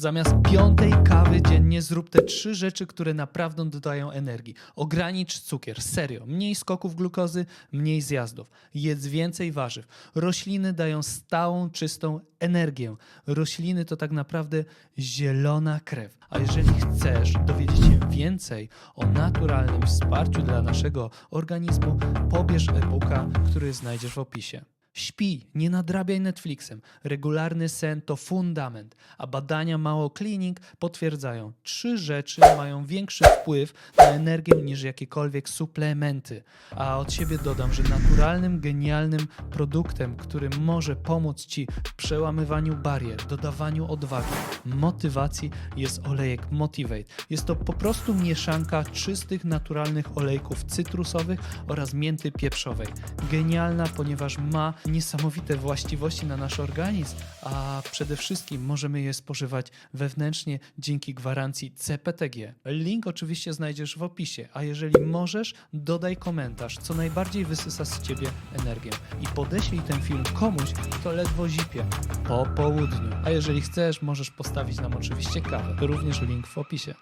Zamiast piątej kawy dziennie zrób te trzy rzeczy, które naprawdę dodają energii. Ogranicz cukier, serio. Mniej skoków glukozy, mniej zjazdów. Jedz więcej warzyw. Rośliny dają stałą, czystą energię. Rośliny to tak naprawdę zielona krew. A jeżeli chcesz dowiedzieć się więcej o naturalnym wsparciu dla naszego organizmu, pobierz e-booka, który znajdziesz w opisie. Śpi, nie nadrabiaj Netflixem. Regularny sen to fundament, a badania Mayo Clinic potwierdzają, trzy rzeczy mają większy wpływ na energię niż jakiekolwiek suplementy. A od siebie dodam, że naturalnym, genialnym produktem, który może pomóc Ci w przełamywaniu barier, dodawaniu odwagi, motywacji jest olejek Motivate. Jest to po prostu mieszanka czystych, naturalnych olejków cytrusowych oraz mięty pieprzowej. Genialna, ponieważ ma niesamowite właściwości na nasz organizm, a przede wszystkim możemy je spożywać wewnętrznie dzięki gwarancji CPTG. Link oczywiście znajdziesz w opisie, a jeżeli możesz, dodaj komentarz, co najbardziej wysysa z ciebie energię i podeślij ten film komuś, kto ledwo zipie po południu. A jeżeli chcesz, możesz postawić nam oczywiście kawę. Również link w opisie.